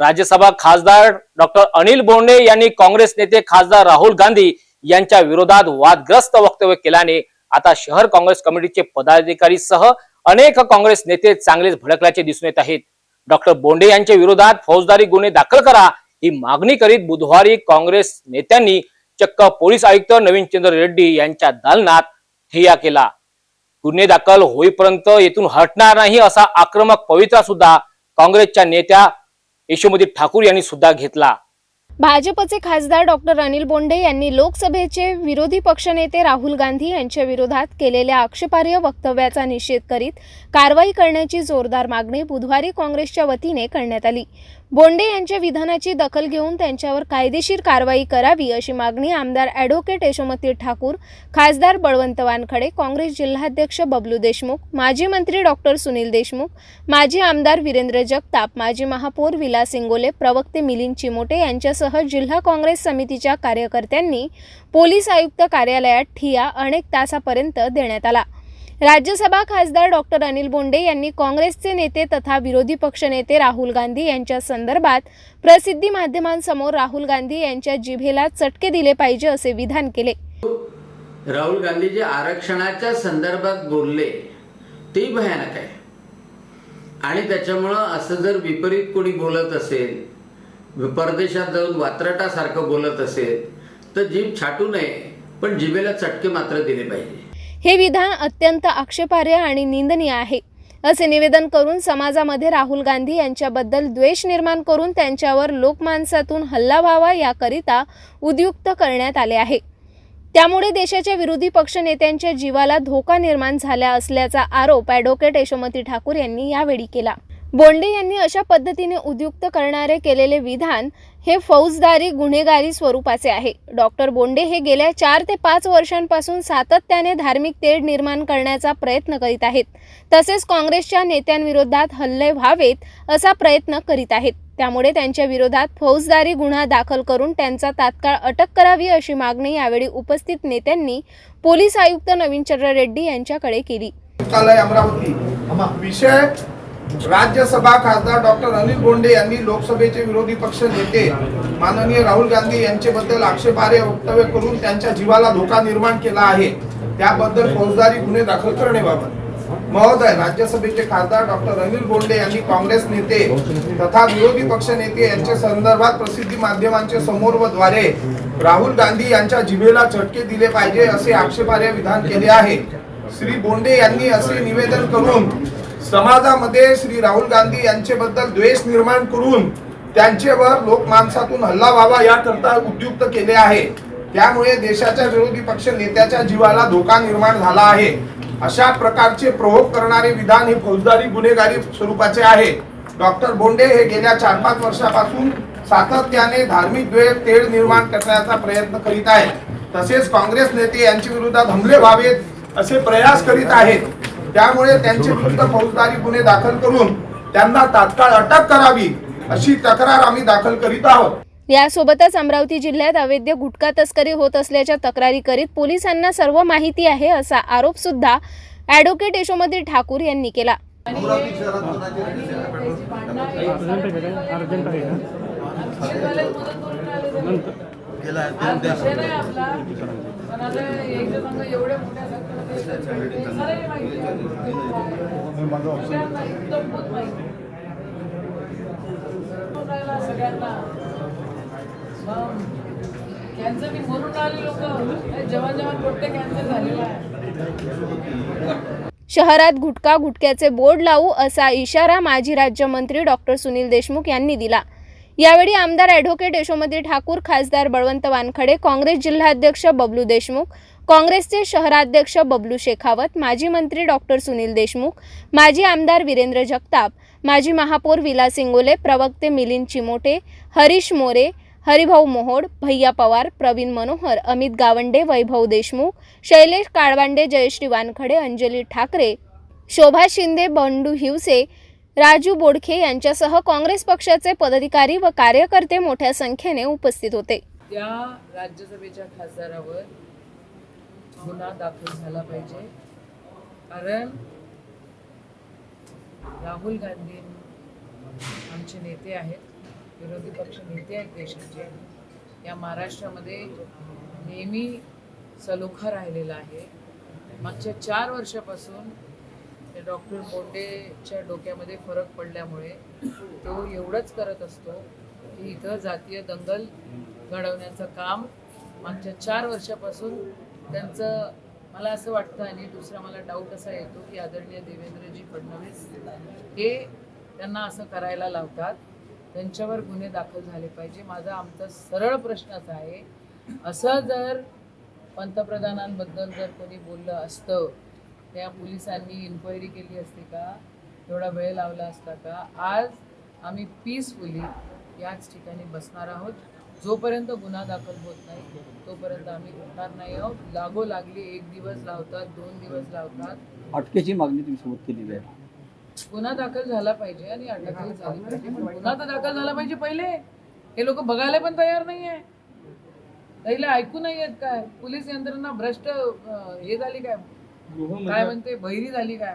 राज्यसभा खासदार डॉक्टर अनिल बोंडे यांनी काँग्रेस नेते खासदार राहुल गांधी यांच्या विरोधात वादग्रस्त वक्तव्य केल्याने आता शहर काँग्रेस कमिटीचे पदाधिकारी सह अनेक काँग्रेस नेते चांगलेच भडकल्याचे दिसून येत आहेत. डॉक्टर बोंडे यांच्या विरोधात फौजदारी गुन्हे दाखल करा ही मागणी करीत बुधवारी काँग्रेस नेत्यांनी चक्क पोलीस आयुक्त नवीन चंद्र रेड्डी यांच्या दालनात ठिय्या केला. गुन्हे दाखल होईपर्यंत येथून हटणार नाही असा आक्रमक पवित्रा सुद्धा काँग्रेसच्या नेत्या यशोमती ठाकूर यांनी सुद्धा घेतला. भाजपचे खासदार डॉक्टर अनिल बोंडे यांनी लोकसभेचे विरोधी पक्षनेते राहुल गांधी यांच्या विरोधात केलेल्या आक्षेपार्ह वक्तव्याचा निषेध करीत कारवाई करण्याची जोरदार मागणी बुधवारी काँग्रेसच्या वतीने करण्यात आली. बोंडे यांच्या विधानाची दखल घेऊन त्यांच्यावर कायदेशीर कारवाई करावी अशी मागणी आमदार ॲडव्होकेट यशोमती ठाकूर खासदार बळवंत वानखडे काँग्रेस जिल्हाध्यक्ष बबलू देशमुख माजी मंत्री डॉक्टर सुनील देशमुख माजी आमदार वीरेंद्र जगताप माजी महापौर विलास इंगोले प्रवक्ते मिलिंद चिमोटे यांच्यासह जिल्हा काँग्रेस समितीच्या कार्यकर्त्यांनी पोलीस आयुक्त कार्यालयात ठिया अनेक तासापर्यंत देण्यात आला. राज्यसभा खासदार डॉक्टर अनिल बोंडे यांनी काँग्रेसचे नेते तथा विरोधी पक्षनेते राहुल गांधी यांच्या संदर्भात प्रसिद्धी माध्यमांसमोर राहुल गांधी यांच्या जिभेला चटके दिले पाहिजे असे विधान केले. राहुल गांधी जे आरक्षणाच्या संदर्भात बोलले ते भयानक आहे. आणि त्याच्यामुळं असं जर विपरीत कोणी बोलत असेल परदेशात जाऊन वात्रटासारखं बोलत असेल तर जीभ छाटू नये पण जिभेला चटके मात्र दिले पाहिजे. हे विधान अत्यंत आक्षेपार्ह आणि निंदनीय आहे. असे निवेदन करून समाजामध्ये राहुल गांधी यांच्याबद्दल द्वेष निर्माण करून त्यांच्यावर लोकमानसातून हल्ला व्हावा याकरिता उद्युक्त करण्यात आले आहे. त्यामुळे देशाच्या विरोधी पक्षनेत्यांच्या जीवाला धोका निर्माण झाला असल्याचा आरोप ॲडव्होकेट यशोमती ठाकूर यांनी यावेळी केला. बोंडे यांनी अशा पद्धतीने उद्युक्त करणारे केलेले विधान हे फौजदारी गुन्हेगारी स्वरूपाचे आहे. डॉक्टर बोंडे हे गेल्या चार ते पाच वर्षांपासून सातत्याने धार्मिक तेढ निर्माण करण्याचा प्रयत्न करीत आहेत. तसेच काँग्रेसच्या नेत्यांविरोधात हल्ले व्हावेत असा प्रयत्न करीत आहेत. त्यामुळे त्यांच्या विरोधात फौजदारी गुन्हा दाखल करून त्यांचा तात्काळ अटक करावी अशी मागणी यावेळी उपस्थित नेत्यांनी पोलीस आयुक्त नवीन चंद्र रेड्डी यांच्याकडे केली. अमरावती. विषय राज्यसभा खासदार डॉक्टर अनिल बोंडे यांनी लोकसभेचे विरोधी पक्ष नेते माननीय राहुल गांधी यांच्याबद्दल आक्षेपार्ह वक्तव्य करून त्यांच्या जीवाला धोका निर्माण केला आहे. त्याबद्दल फौजदारी गुन्हे दाखल करण्याबाबत. महोदय राज्यसभेचे खासदार डॉक्टर अनिल बोंडे यांनी काँग्रेस नेते तथा विरोधी पक्ष नेते यांच्या संदर्भात प्रसिद्धी माध्यमांच्या समोर व द्वारे राहुल गांधी यांच्या जिभेला चटके दिले पाहिजे असे आक्षेपार्ह विधान केले आहे. श्री बोंडे यांनी असे निवेदन करून समाजामध्ये श्री राहुल गांधी यांच्याबद्दल द्वेष निर्माण करून त्यांच्यावर लोकमानसातून हल्ला व्हावा याकरता उद्युक्त केले आहे. त्यामुळे देशाच्या विरोधी पक्ष नेत्याच्या जीवाला धोका निर्माण झाला आहे. अशा प्रकारचे प्रहोक करणारे विधान हे फौजदारी गुन्हेगारी स्वरूपाचे आहे. डॉक्टर बोंडे हे गेल्या चार पाच वर्षापासून सातत्याने धार्मिक द्वेष तेढ निर्माण करण्याचा प्रयत्न करीत आहेत. तसेच काँग्रेस नेते यांच्या विरोधात हमले व्हावेत असे प्रयास करीत आहेत. त्यामुळे त्यांचे विरुद्ध फौजदारी गुन्हे दाखल करून त्यांना तात्काळ अटक करावी अशी तक्रार आम्ही दाखल करीत आहोत. यासोबतच अमरावती जिल्ह्यात अवैध गुटखा तस्करी होत असल्याच्या तक्रारी करीत पोलिसांना सर्व माहिती आहे असा आरोप सुद्धा ॲडव्होकेट यशोमती ठाकूर यांनी केला. विषय कॅन्सर मी म्हणून आले लोक जवान जवान कोणते कॅन्सर झालेला आहे शहरात गुटखा गुटख्याचे बोर्ड लावू असा इशारा माजी राज्यमंत्री डॉक्टर सुनील देशमुख यांनी दिला. यावेळी आमदार ॲडव्होकेट यशोमती ठाकूर खासदार बळवंत वानखडे काँग्रेस जिल्हाध्यक्ष बबलू देशमुख काँग्रेसचे शहराध्यक्ष बबलू शेखावत माजी मंत्री डॉक्टर सुनील देशमुख माजी आमदार वीरेंद्र जगताप माजी महापौर विलास इंगोले प्रवक्ते मिलिंद चिमोटे हरीश मोरे हरिभाऊ मोहोड भैया पवार प्रवीण मनोहर अमित गावंडे वैभव देशमुख शैलेश काळवांडे जयश्री वानखडे अंजली ठाकरे शोभा शिंदे बंडू हिवसे राजू बोडखे यांच्यासह काँग्रेस पक्षाचे पदाधिकारी व कार्यकर्ते मोठ्या संख्येने उपस्थित होते. त्या राज्यसभेच्या खासदारावर गुन्हा दाखल झाला पाहिजे. कारण राहुल गांधी आमचे नेते आहेत विरोधी पक्ष नेते आहेत देशाचे. या महाराष्ट्रामध्ये नेहमी सलोखा राहिलेला आहे. मागच्या चार वर्षापासून डॉक्टर बोंडेच्या डोक्यामध्ये फरक पडल्यामुळे तो एवढंच करत असतो की इथं जातीय दंगल घडवण्याचं काम मागच्या चार वर्षापासून त्यांचं मला असं वाटतं आणि दुसरा मला डाऊट असा येतो की आदरणीय देवेंद्रजी फडणवीस हे त्यांना असं करायला लावतात. त्यांच्यावर गुन्हे दाखल झाले पाहिजे. माझा आमचा सरळ प्रश्नच आहे. असं जर पंतप्रधानांबद्दल जर कोणी बोललं असतं त्या पोलिसांनी इन्क्वायरी केली असती का? एवढा वेळ लावला असता का? आज आम्ही पीसफुली याच ठिकाणी बसणार आहोत. जोपर्यंत गुन्हा दाखल होत नाही तोपर्यंत आम्ही उठणार नाही आहोत. लागो लागली एक दिवस लावतात दोन दिवस लावतात. अटकेची मागणी तुम्ही सोबत केलेली आहे. गुन्हा दाखल झाला पाहिजे आणि अटकही झाली पाहिजे. पण गुन्हा तर दाखल झाला पाहिजे पहिले. हे लोक बघायला पण तयार नाहीये. त्याला ऐकू नाही येत काय? पोलीस यंत्रणा भ्रष्ट हे झाली काय? काय म्हणते? बहिरी झाली काय?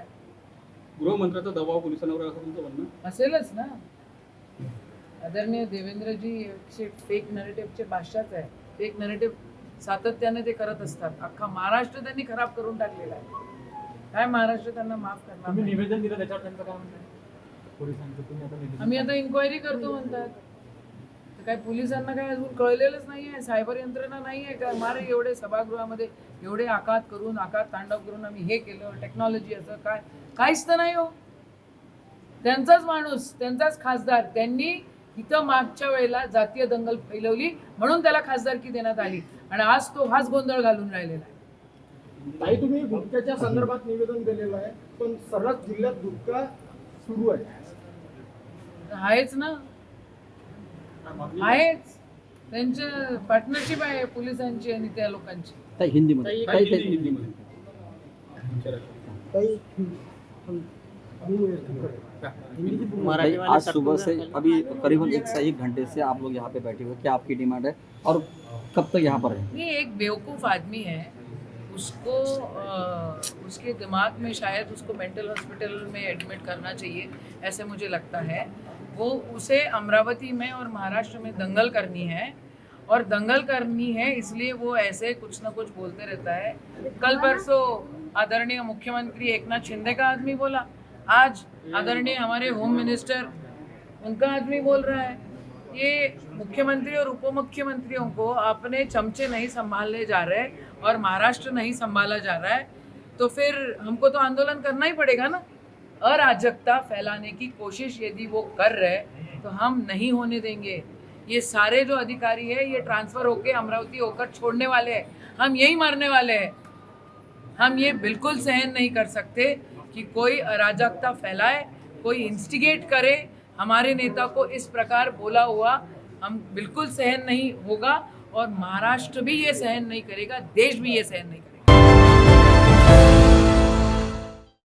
गृहमंत्र्याचा दबाव पोलिसांवर आहे असं तुमचं म्हणणं? असेलच ना. आदरणीय देवेंद्रजी फेक नरेटिव्हचे भाषाच आहे. फेक नरेटिव्ह सातत्याने ते करत असतात. अख्खा महाराष्ट्र त्यांनी खराब करून टाकलेला आहे. काय महाराष्ट्र त्यांना माफ करणार नाही? निवेदन दिलं त्याच्यावर त्यांचं काय म्हणणं आहे? पोलिसांचं तुम्ही आता निवेदन आम्ही आता इन्क्वायरी करतो म्हणतात. तर काय पोलिसांना काय अजून कळलेलंच नाहीये? सायबर यंत्रणा नाहीये काय मारे एवढे सभागृहामध्ये एवढे आकात करून आकात तांडव करून आम्ही हे केलं टेक्नॉलॉजी असं काय? काहीच तर नाही हो. त्यांचाच माणूस त्यांचाच खासदार त्यांनी इथं मागच्या वेळेला जातीय दंगल फैलवली म्हणून त्याला खासदारकी देण्यात आली. आणि आज तो हाच गोंधळ घालून राहिलेला आहे. ताई तुम्ही गुटख्याच्या संदर्भात निवेदन दिलेलं आहे पण सर्वच जिल्ह्यात गुटखा सुरू आहे. आहेच ना? आहेच. त्यांच्या पार्टनरशिप आहे पोलिसांची आणि त्या लोकांची. ताई हिंदीमध्ये. ताई हिंदी- ताई हिंदीमध्ये. ताई, आज सुबह से अभी करीबन एक से एक घंटे से आप लोग यहाँ पे बैठे हुए क्या आपकी डिमांड है? और कब तक तो यहाँ पर है ये एक बेवकूफ़ आदमी है। उसको अ, उसके दिमाग में शायद उसको मेंटल हॉस्पिटल में एडमिट करना चाहिए ऐसे मुझे लगता है। वो उसे अमरावती में और महाराष्ट्र में दंगल करनी है। और दंगल करनी है इसलिए वो ऐसे कुछ ना कुछ बोलते रहता है। कल परसों आदरणीय मुख्यमंत्री एकनाथ शिंदे का आदमी बोला। आज आदरणीय हमारे होम मिनिस्टर उनका आदमी बोल रहा है, ये मुख्यमंत्री और उप मुख्यमंत्रियों को अपने चमचे नहीं संभालने जा रहे और महाराष्ट्र नहीं संभाला जा रहा है तो फिर हमको तो आंदोलन करना ही पड़ेगा ना। अराजकता फैलाने की कोशिश यदि वो कर रहे तो हम नहीं होने देंगे। ये सारे जो अधिकारी है, ये ट्रांसफ़र होके अमरावती होकर छोड़ने वाले हैं। हम यही मारने वाले हैं। हम ये बिल्कुल सहन नहीं कर सकते। कि कोई अराजकता फैलाए, कोई इंस्टिगेट करे, हमारे नेता को इस प्रकार बोला हुआ हम बिल्कुल सहन नहीं होगा और महाराष्ट्र भी ये सहन नहीं करेगा, देश भी ये सहन नहीं करेगा।